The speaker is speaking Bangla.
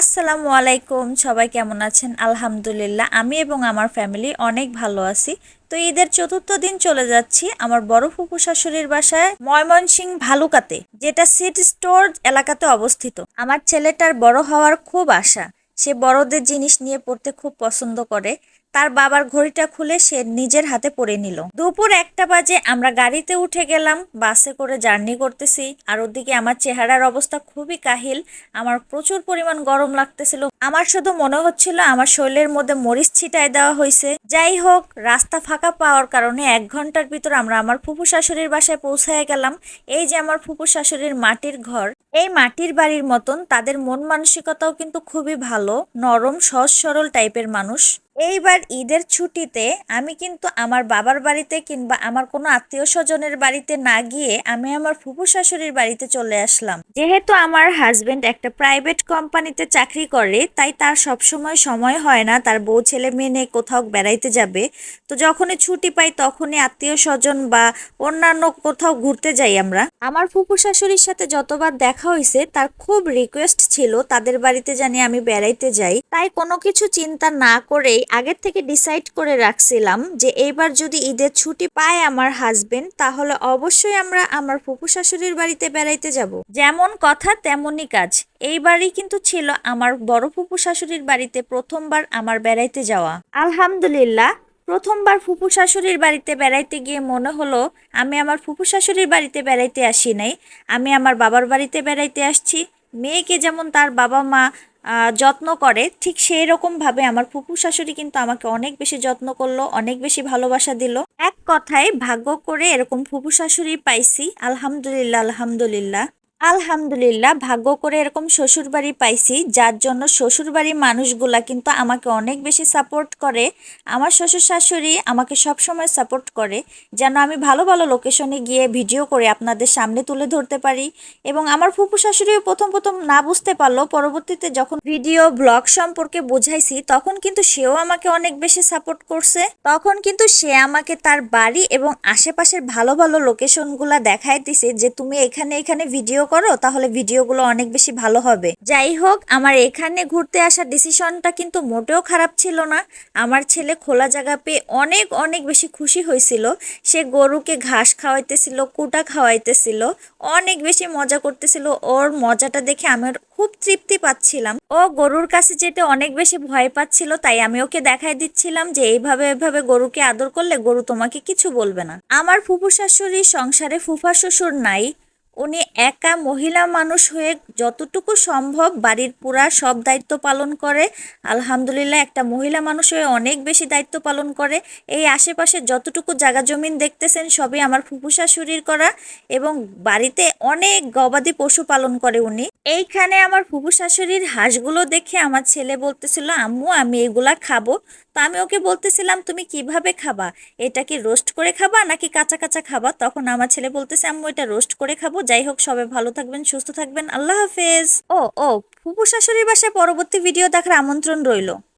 আসসালামু আলাইকুম, সবাই কেমন আছেন? আলহামদুলিল্লাহ, আমি এবং আমার ফ্যামিলি অনেক ভালো আছি। তো ঈদের চতুর্থ দিন চলে যাচ্ছি আমার বড় ফুপু শাশুড়ির বাসায় ময়মনসিং ভালুকাতে, যেটা সিটি স্টোর এলাকাতে অবস্থিত। আমার ছেলেটার বড় হওয়ার খুব আশা। সে বড়দের জিনিস নিয়ে পড়তে খুব পছন্দ করে। তার বাবার ঘড়িটা খুলে সে নিজের হাতে পরে নিল। দুপুর একটা বাজে, আমরা গাড়িতে উঠে গেলাম, বাসে করে জার্নি করতেছি। আর ওদিকে আমার চেহারার অবস্থা খুবই কাহিল, আমার প্রচুর পরিমাণ গরম লাগতেছিল। আমার শুধু মনে হচ্ছিল আমার শরীরের মধ্যে মরিচ ছিটায় দেওয়া হয়েছে। যাই হোক, রাস্তা ফাঁকা পাওয়ার কারণে এক ঘণ্টার ভিতর আমরা আমার ফুফু শাশুড়ির বাসায় পৌঁছায় গেলাম। এই যে আমার ফুফু শাশুড়ির মাটির ঘর, এই মাটির বাড়ির মতন তাদের মন মানসিকতাও কিন্তু খুবই ভালো, নরম, সহজ, সরল টাইপের মানুষ। এইবার ঈদের ছুটিতে আমি কিন্তু আমার বাবার বাড়িতে কিংবা আমার কোনো আত্মীয় স্বজনের বাড়িতে না গিয়ে আমি আমার ফুফু শাশুড়ির বাড়িতে চলে আসলাম। যেহেতু আমার হাজবেন্ড একটা প্রাইভেট কোম্পানিতে চাকরি করে, তাই তার সবসময় সময় হয় না, তার বউ ছেলে মেয়ে নিয়ে কোথাও বেড়াইতে যাবে। তো যখনই ছুটি পাই তখনই আত্মীয় স্বজন বা অন্যান্য কোথাও ঘুরতে যাই আমরা। আমার ফুফু শাশুড়ির সাথে যতবার দেখা হয়েছে তার খুব রিকোয়েস্ট ছিল তাদের বাড়িতে জানি আমি বেড়াইতে যাই। তাই কোনো কিছু চিন্তা না করেই আগের থেকে ডিসাইড করে রাখছিলাম যে এইবার যদি ঈদের ছুটি পায় আমার হাজবেন্ড তাহলে অবশ্যই আমরা আমার ফুপু শাশুড়ির বাড়িতে বেড়াইতে যাব। যেমন কথা, তেমনই কাজ। এইবারই কিন্তু ছিল আমার বড় ফুপু শাশুড়ির বাড়িতে প্রথমবার আমার বেড়াইতে যাওয়া। আলহামদুলিল্লাহ, প্রথমবার ফুপু শাশুড়ির বাড়িতে বেড়াইতে গিয়ে মনে হলো, আমি আমার ফুপু শাশুড়ির বাড়িতে বেড়াইতে আসি নাই। আমি আমার বাবার বাড়িতে বেড়াইতে আসছি। মেয়েকে যেমন তার বাবা মা যত্ন করে, ঠিক সেই রকম ভাবে আমার ফুপু শাশুড়ি কিন্তু আমাকে অনেক বেশি যত্ন করল, অনেক বেশি ভালোবাসা দিল। এক কথায় ভাগ্য করে এরকম ফুপু শাশুড়ি পাইছি, আলহামদুলিল্লাহ আলহামদুলিল্লাহ। আলহামদুলিল্লাহ, ভাগ্য করে এরকম শ্বশুরবাড়ি পাইছি, যার জন্য শ্বশুরবাড়ির মানুষগুলা কিন্তু আমাকে অনেক বেশি সাপোর্ট করে। আমার শ্বশুর শাশুড়ি আমাকে সব সময় সাপোর্ট করে, যেন আমি ভালো ভালো লোকেশনে গিয়ে ভিডিও করে আপনাদের সামনে তুলে ধরতে পারি। এবং আমার ফুপু শাশুড়িও প্রথম প্রথম না বুঝতে পারল পরবর্তীতে যখন ভিডিও ব্লগ সম্পর্কে বোঝাইছি, তখন কিন্তু সেও আমাকে অনেক বেশি সাপোর্ট করছে। তখন কিন্তু সে আমাকে তার বাড়ি এবং আশেপাশের ভালো ভালো লোকেশনগুলা দেখাই দিছে যে, তুমি এখানে এখানে ভিডিও করো, তাহলে ভিডিওগুলো অনেক বেশি ভালো হবে। যাই হোক, আমার এখানে ঘুরতে আসার ডিসিশনটা কিন্তু মোটেও খারাপ ছিল না। আমার ছেলে খোলা জায়গা পেয়ে অনেক অনেক বেশি খুশি হয়েছিল। সে গরুকে ঘাস খাওয়াইতেছিল, কুটা খাওয়াইতেছিল, অনেক বেশি মজা করতেছিল। ওর মজাটা দেখে আমার খুব তৃপ্তি পাচ্ছিলাম। ও গরুর কাছে যেতে অনেক বেশি ভয় পাচ্ছিল, তাই আমি ওকে দেখাই দিচ্ছিলাম যে এইভাবে এভাবে গরুকে আদর করলে গরু তোমাকে কিছু বলবে না। আমার ফুফু শাশুড়ি সংসারে ফুফা শ্বশুর নাই উনি একা মহিলা মানুষ হয়ে যতটুকু সম্ভব বাড়ির পুরা সব দায়িত্ব পালন করে। আলহামদুলিল্লাহ, একটা মহিলা মানুষ হয়ে অনেক বেশি দায়িত্ব পালন করে। এই আশেপাশে যতটুকু জায়গা জমিন দেখতেছেন, সবই আমার ফুফু শাশুড়ির করা এবং বাড়িতে অনেক গবাদি পশু পালন করে উনি। এইখানে আমার ফুফু শাশুড়ির হাঁসগুলো দেখে আমার ছেলে বলতেছিল, আম্মু, আমি এগুলা খাব। তো আমি ওকে বলতেছিলাম, তুমি কীভাবে খাবা? এটা কি রোস্ট করে খাবা নাকি কাঁচা কাঁচা খাবা? তখন আমার ছেলে বলতেছে আমি এটা রোস্ট করে খাব। যাই হোক, সবাই ভালো থাকবেন, সুস্থ থাকবেন। আল্লাহ হাফেজ। ও ও, ফুপু শাশুড়ির বাসায় পরবর্তী ভিডিও দেখার আমন্ত্রণ রইল।